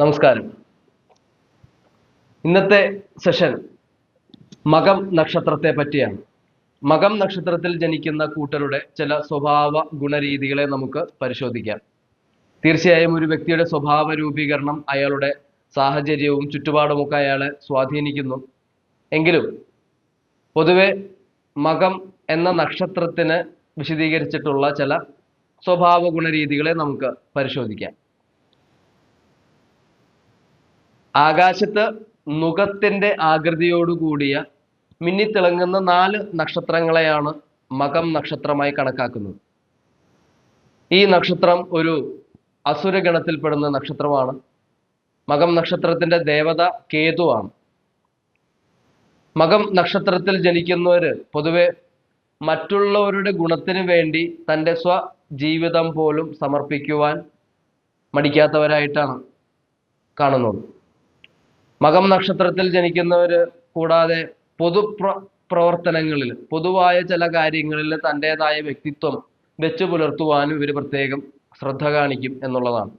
നമസ്കാരം. ഇന്നത്തെ സെഷൻ മകം നക്ഷത്രത്തെ പറ്റിയാണ്. മകം നക്ഷത്രത്തിൽ ജനിക്കുന്ന കൂട്ടരുടെ ചില സ്വഭാവ ഗുണരീതികളെ നമുക്ക് പരിശോധിക്കാം. തീർച്ചയായും ഒരു വ്യക്തിയുടെ സ്വഭാവ രൂപീകരണം അയാളുടെ സാഹചര്യവും ചുറ്റുപാടുമൊക്കെ അയാളെ സ്വാധീനിക്കുന്നു. എങ്കിലും പൊതുവെ മകം എന്ന നക്ഷത്രത്തിന് വിശദീകരിച്ചിട്ടുള്ള ചില സ്വഭാവ ഗുണരീതികളെ നമുക്ക് പരിശോധിക്കാം. ആകാശത്ത് നുകത്തിന്റെ ആകൃതിയോടുകൂടിയ മിന്നിത്തിളങ്ങുന്ന നാല് നക്ഷത്രങ്ങളെയാണ് മകം നക്ഷത്രമായി കണക്കാക്കുന്നത്. ഈ നക്ഷത്രം ഒരു അസുരഗണത്തിൽപ്പെടുന്ന നക്ഷത്രമാണ്. മകം നക്ഷത്രത്തിന്റെ ദേവത കേതുവാണ്. മകം നക്ഷത്രത്തിൽ ജനിക്കുന്നവർ പൊതുവെ മറ്റുള്ളവരുടെ ഗുണത്തിന് വേണ്ടി തന്റെ സ്വജീവിതം പോലും സമർപ്പിക്കുവാൻ മടിക്കാത്തവരായിട്ടാണ് കാണുന്നത്. മകം നക്ഷത്രത്തിൽ ജനിക്കുന്നവർ കൂടാതെ പൊതു പ്ര- പ്രവർത്തനങ്ങളിൽ പൊതുവായ ചില കാര്യങ്ങളിൽ തന്റെതായ വ്യക്തിത്വം വെച്ചു പുലർത്തുവാനും ഇവർ പ്രത്യേകം ശ്രദ്ധ കാണിക്കും എന്നുള്ളതാണ്.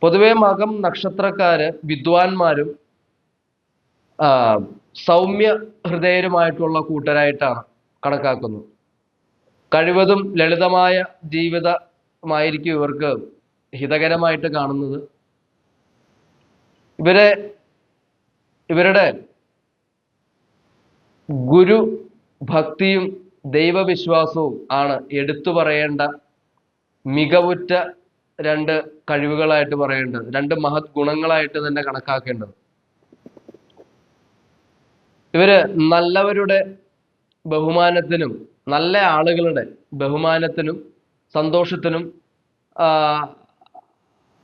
പൊതുവെ മകം നക്ഷത്രക്കാര് വിദ്വാൻമാരും സൗമ്യ ഹൃദയരുമായിട്ടുള്ള കൂട്ടരായിട്ടാണ് കണക്കാക്കുന്നത്. കഴിവതും ലളിതമായ ജീവിതമായിരിക്കും ഇവർക്ക് ഹിതകരമായിട്ട് കാണുന്നത്. ഇവരെ ഇവരുടെ ഗുരു ഭക്തിയും ദൈവവിശ്വാസവും ആണ് എടുത്തു പറയേണ്ട മികവുറ്റ രണ്ട് കഴിവുകളായിട്ട് പറയേണ്ടത് രണ്ട് മഹത് ഗുണങ്ങളായിട്ട് തന്നെ കണക്കാക്കേണ്ടത്. ഇവർ നല്ലവരുടെ ബഹുമാനത്തിനും നല്ല ആളുകളുടെ ബഹുമാനത്തിനും സന്തോഷത്തിനും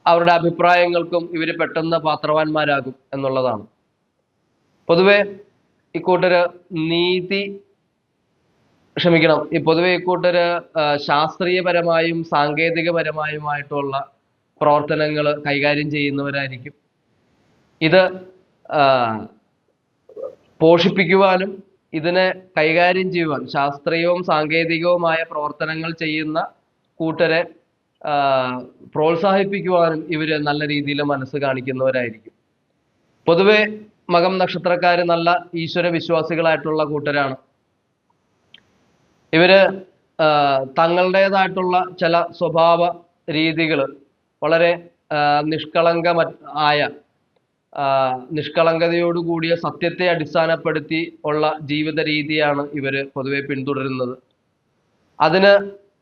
അവരുടെ അഭിപ്രായങ്ങൾക്കും ഇവർ പെട്ടെന്ന് പാത്രവാന്മാരാകും എന്നുള്ളതാണ്. പൊതുവെ ഇക്കൂട്ടര് നീതി ക്ഷമിക്കണം. ഈ പൊതുവെ ഇക്കൂട്ടര് ആ, ശാസ്ത്രീയപരമായും സാങ്കേതികപരമായുമായിട്ടുള്ള പ്രവർത്തനങ്ങൾ കൈകാര്യം ചെയ്യുന്നവരായിരിക്കും. ഇത് പോഷിപ്പിക്കുവാനും ഇതിനെ കൈകാര്യം ചെയ്യുവാൻ ശാസ്ത്രീയവും സാങ്കേതികവുമായ പ്രവർത്തനങ്ങൾ ചെയ്യുന്ന കൂട്ടരെ പ്രോത്സാഹിപ്പിക്കുവാനും ഇവർ നല്ല രീതിയിൽ മനസ്സ് കാണിക്കുന്നവരായിരിക്കും. പൊതുവെ മകം നക്ഷത്രക്കാർ നല്ല ഈശ്വര വിശ്വാസികളായിട്ടുള്ള കൂട്ടരാണ്. ഇവർ തങ്ങളുടേതായിട്ടുള്ള ചില സ്വഭാവ രീതികൾ വളരെ നിഷ്കളങ്ക ആയ ആ, നിഷ്കളങ്കതയോടുകൂടിയ സത്യത്തെ അടിസ്ഥാനപ്പെടുത്തി ഉള്ള ജീവിത രീതിയാണ് ഇവർ പൊതുവെ പിന്തുടരുന്നത്. അതിന്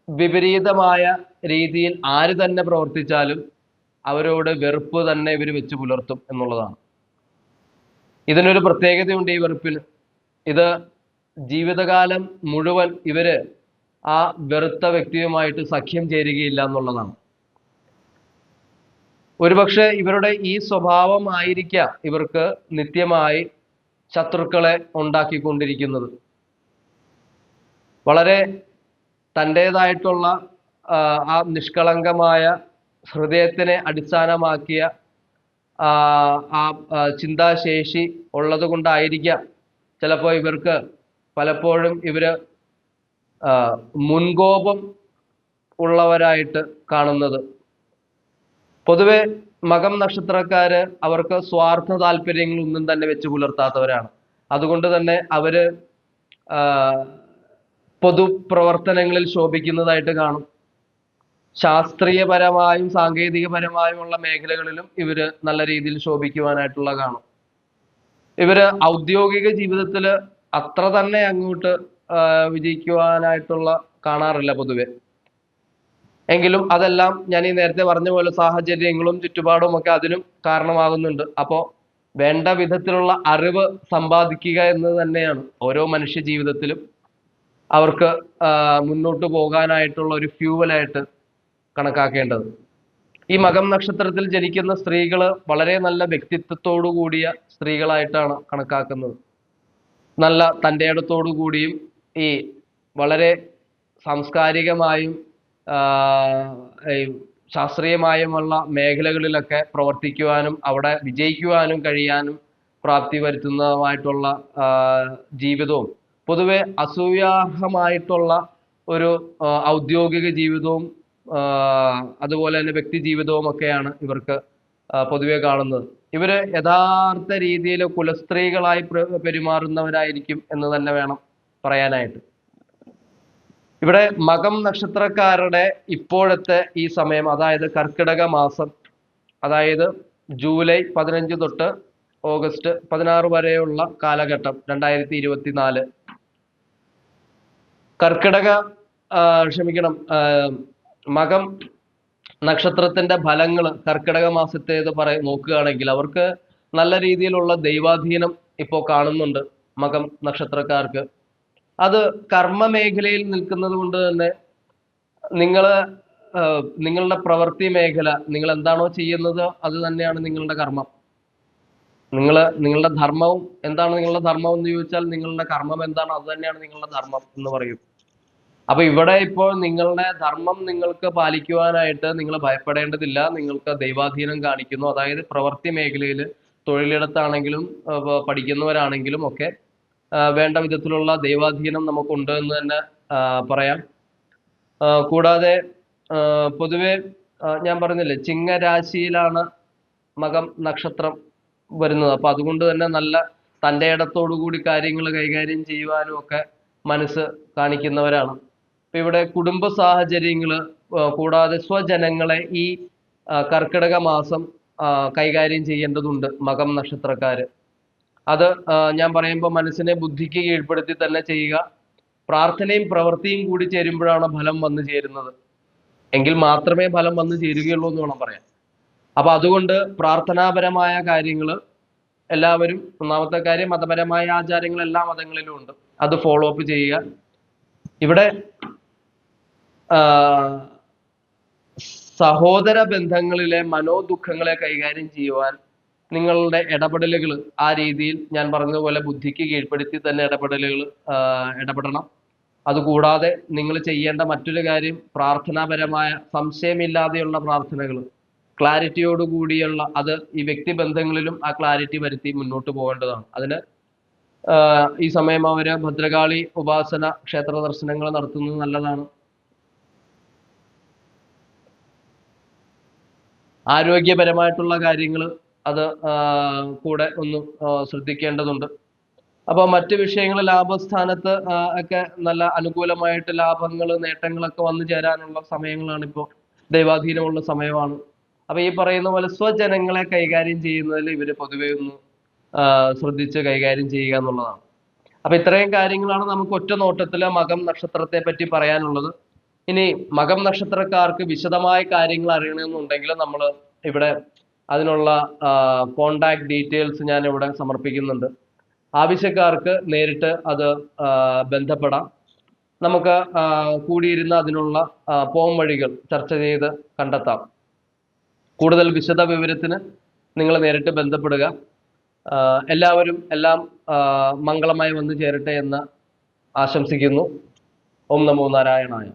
വിപരീതമായ രീതിയിൽ ആര് തന്നെ പ്രവർത്തിച്ചാലും അവരോട് വെറുപ്പ് തന്നെ ഇവർ വെച്ച് പുലർത്തും എന്നുള്ളതാണ്. ഇതിനൊരു പ്രത്യേകതയുണ്ട് ഈ വെറുപ്പിൽ ഇത് ജീവിതകാലം മുഴുവൻ ഇവർ ആ വെറുത്ത വ്യക്തിയുമായിട്ട് സഖ്യം ചേരുകയില്ല എന്നുള്ളതാണ്. ഒരുപക്ഷെ ഇവരുടെ ഈ സ്വഭാവമായിരിക്കാം ഇവർക്ക് നിത്യമായി ശത്രുക്കളെ ഉണ്ടാക്കിക്കൊണ്ടിരിക്കുന്നത്. വളരെ തന്റേതായിട്ടുള്ള ആ, നിഷ്കളങ്കമായ ഹൃദയത്തിനെ അടിസ്ഥാനമാക്കിയ ആ, ചിന്താശേഷി ഉള്ളത് കൊണ്ടായിരിക്കാം ചിലപ്പോൾ ഇവർക്ക് പലപ്പോഴും ഇവർ മുൻകോപം ഉള്ളവരായിട്ട് കാണുന്നത്. പൊതുവെ മകം നക്ഷത്രക്കാര് അവർക്ക് സ്വാർത്ഥ താല്പര്യങ്ങളൊന്നും തന്നെ വെച്ച് പുലർത്താത്തവരാണ്. അതുകൊണ്ട് തന്നെ അവർ പൊതുപ്രവർത്തനങ്ങളിൽ ശോഭിക്കുന്നതായിട്ട് കാണും. ശാസ്ത്രീയപരമായും സാങ്കേതികപരമായുമുള്ള മേഖലകളിലും ഇവർ നല്ല രീതിയിൽ ശോഭിക്കുവാനായിട്ടുള്ള കാണും. ഇവർ ഔദ്യോഗിക ജീവിതത്തിൽ അത്ര തന്നെ അങ്ങോട്ട് വിജയിക്കുവാനായിട്ടുള്ള കാണാറില്ല പൊതുവെ. എങ്കിലും അതെല്ലാം ഞാൻ ഈ നേരത്തെ പറഞ്ഞ പോലെ സാഹചര്യങ്ങളും ചുറ്റുപാടും ഒക്കെ അതിനും കാരണമാകുന്നുണ്ട്. അപ്പോൾ വേണ്ട വിധത്തിലുള്ള അറിവ് സമ്പാദിക്കുക എന്നത് തന്നെയാണ് ഓരോ മനുഷ്യ ജീവിതത്തിലും അവർക്ക് മുന്നോട്ട് പോകാനായിട്ടുള്ള ഒരു ഫ്യൂവലായിട്ട് കണക്കാക്കേണ്ടത്. ഈ മകം നക്ഷത്രത്തിൽ ജനിക്കുന്ന സ്ത്രീകൾ വളരെ നല്ല വ്യക്തിത്വത്തോടു കൂടിയ സ്ത്രീകളായിട്ടാണ് കണക്കാക്കുന്നത്. നല്ല തന്റെ ഇടത്തോടു കൂടിയും ഈ വളരെ സാംസ്കാരികമായും ശാസ്ത്രീയമായുമുള്ള മേഖലകളിലൊക്കെ പ്രവർത്തിക്കുവാനും അവിടെ വിജയിക്കുവാനും കഴിയാനും പ്രാപ്തി വരുത്തുന്നതുമായിട്ടുള്ള ജീവിതവും പൊതുവെ അസൂയാഹമായിട്ടുള്ള ഒരു ഔദ്യോഗിക ജീവിതവും അതുപോലെ തന്നെ വ്യക്തി ജീവിതവും ഒക്കെയാണ് ഇവർക്ക് പൊതുവെ കാണുന്നത്. ഇവർ യഥാർത്ഥ രീതിയിൽ കുലസ്ത്രീകളായി പ്ര- പെരുമാറുന്നവരായിരിക്കും എന്ന് തന്നെ വേണം പറയാനായിട്ട്. ഇവിടെ മകം നക്ഷത്രക്കാരുടെ ഇപ്പോഴത്തെ ഈ സമയം അതായത് കർക്കിടക മാസം അതായത് ജൂലൈ പതിനഞ്ച് തൊട്ട് ഓഗസ്റ്റ് പതിനാറ് വരെയുള്ള കാലഘട്ടം രണ്ടായിരത്തി ഇരുപത്തിനാല് കർക്കിടക ക്ഷമിക്കണം മകം നക്ഷത്രത്തിന്റെ ഫലങ്ങൾ കർക്കിടക മാസത്തേത് പറയ നോക്കുകയാണെങ്കിൽ അവർക്ക് നല്ല രീതിയിലുള്ള ദൈവാധീനം ഇപ്പോൾ കാണുന്നുണ്ട് മകം നക്ഷത്രക്കാർക്ക്. അത് കർമ്മ മേഖലയിൽ നിൽക്കുന്നത് കൊണ്ട് തന്നെ നിങ്ങൾ നിങ്ങളുടെ പ്രവൃത്തി മേഖല നിങ്ങൾ എന്താണോ ചെയ്യുന്നത് അത് തന്നെയാണ് നിങ്ങളുടെ കർമ്മം. നിങ്ങൾ നിങ്ങളുടെ ധർമ്മവും എന്താണ് നിങ്ങളുടെ ധർമ്മം എന്ന് ചോദിച്ചാൽ നിങ്ങളുടെ കർമ്മം എന്താണ് അത് തന്നെയാണ് നിങ്ങളുടെ ധർമ്മം എന്ന് പറയും. അപ്പൊ ഇവിടെ ഇപ്പോൾ നിങ്ങളുടെ ധർമ്മം നിങ്ങൾക്ക് പാലിക്കുവാനായിട്ട് നിങ്ങൾ ഭയപ്പെടേണ്ടതില്ല. നിങ്ങൾക്ക് ദൈവാധീനം കാണിക്കുന്നു. അതായത് പ്രവൃത്തി മേഖലയിൽ തൊഴിലിടത്താണെങ്കിലും പഠിക്കുന്നവരാണെങ്കിലും ഒക്കെ വേണ്ട വിധത്തിലുള്ള ദൈവാധീനം നമുക്കുണ്ട് എന്ന് തന്നെ പറയാം. കൂടാതെ പൊതുവെ ഞാൻ പറഞ്ഞില്ലേ ചിങ്ങരാശിയിലാണ് മകം നക്ഷത്രം വരുന്നത്. അപ്പൊ അതുകൊണ്ട് തന്നെ നല്ല തന്റെ ഇടത്തോടു കൂടി കാര്യങ്ങൾ കൈകാര്യം ചെയ്യുവാനും ഒക്കെ മനസ്സ് കാണിക്കുന്നവരാണ്. ഇപ്പൊ ഇവിടെ കുടുംബ സാഹചര്യങ്ങൾ കൂടാതെ സ്വജനങ്ങളെ ഈ കർക്കിടക മാസം കൈകാര്യം ചെയ്യേണ്ടതുണ്ട് മകം നക്ഷത്രക്കാര്. അത് ഞാൻ പറയുമ്പോൾ മനസ്സിനെ ബുദ്ധിക്ക് കീഴ്പ്പെടുത്തി തന്നെ ചെയ്യുക. പ്രാർത്ഥനയും പ്രവൃത്തിയും കൂടി ചേരുമ്പോഴാണ് ഫലം വന്നു ചേരുന്നത്. എങ്കിൽ മാത്രമേ ഫലം വന്നു ചേരുകയുള്ളൂ എന്ന് വേണം പറയാം അപ്പൊ അതുകൊണ്ട് പ്രാർത്ഥനാപരമായ കാര്യങ്ങൾ എല്ലാവരും ഒന്നാമത്തെ കാര്യം മതപരമായ ആചാരങ്ങൾ എല്ലാ മതങ്ങളിലും ഉണ്ട്. അത് ഫോളോ അപ്പ് ചെയ്യുക. ഇവിടെ സഹോദര ബന്ധങ്ങളിലെ മനോദുഃഖങ്ങളെ കൈകാര്യം ചെയ്യുവാൻ നിങ്ങളുടെ ഇടപെടലുകൾ ആ രീതിയിൽ ഞാൻ പറഞ്ഞതുപോലെ ബുദ്ധിക്ക് കീഴ്പ്പെടുത്തി തന്നെ ഇടപെടലുകൾ ഇടപെടണം. അതുകൂടാതെ നിങ്ങൾ ചെയ്യേണ്ട മറ്റൊരു കാര്യം പ്രാർത്ഥനാപരമായ സംശയമില്ലാതെയുള്ള പ്രാർത്ഥനകൾ ക്ലാരിറ്റിയോട് കൂടിയുള്ള അത് ഈ വ്യക്തി ബന്ധങ്ങളിലും ആ ക്ലാരിറ്റി വരുത്തി മുന്നോട്ട് പോകേണ്ടതാണ്. അതിന് ഈ സമയം അവർ ഭദ്രകാളി ഉപാസന ക്ഷേത്ര ദർശനങ്ങൾ നടത്തുന്നത് നല്ലതാണ്. ആരോഗ്യപരമായിട്ടുള്ള കാര്യങ്ങൾ അത് കൂടെ ഒന്ന് ശ്രദ്ധിക്കേണ്ടതുണ്ട്. അപ്പോൾ മറ്റ് വിഷയങ്ങൾ ലാഭസ്ഥാനത്ത് ഒക്കെ നല്ല അനുകൂലമായിട്ട് ലാഭങ്ങൾ നേട്ടങ്ങളൊക്കെ വന്നു ചേരാനുള്ള സമയങ്ങളാണ് ഇപ്പോൾ ദൈവാധീനമുള്ള സമയമാണ്. അപ്പോൾ ഈ പറയുന്ന പോലെ സ്വജനങ്ങളെ കൈകാര്യം ചെയ്യുന്നതിൽ ഇവർ പൊതുവെ ഒന്ന് ശ്രദ്ധിച്ച് കൈകാര്യം ചെയ്യുക എന്നുള്ളതാണ്. അപ്പൊ ഇത്രയും കാര്യങ്ങളാണ് നമുക്ക് ഒറ്റ നോട്ടത്തിൽ മകം നക്ഷത്രത്തെ പറ്റി പറയാനുള്ളത്. ഇനി മകം നക്ഷത്രക്കാർക്ക് വിശദമായ കാര്യങ്ങൾ അറിയണമെന്നുണ്ടെങ്കിൽ നമ്മൾ ഇവിടെ അതിനുള്ള കോണ്ടാക്ട് ഡീറ്റെയിൽസ് ഞാൻ ഇവിടെ സമർപ്പിക്കുന്നുണ്ട്. ആവശ്യക്കാർക്ക് നേരിട്ട് അത് ബന്ധപ്പെടാം. നമുക്ക് കൂടിയിരുന്ന അതിനുള്ള പോം വഴികൾ ചർച്ച ചെയ്ത് കണ്ടെത്താം. കൂടുതൽ വിശദ വിവരത്തിന് നിങ്ങൾ നേരിട്ട് ബന്ധപ്പെടുക. എല്ലാവരും എല്ലാം മംഗളമായി വന്നു ചേരട്ടെ എന്ന് ആശംസിക്കുന്നു. ഓം നമോ നാരായണായ.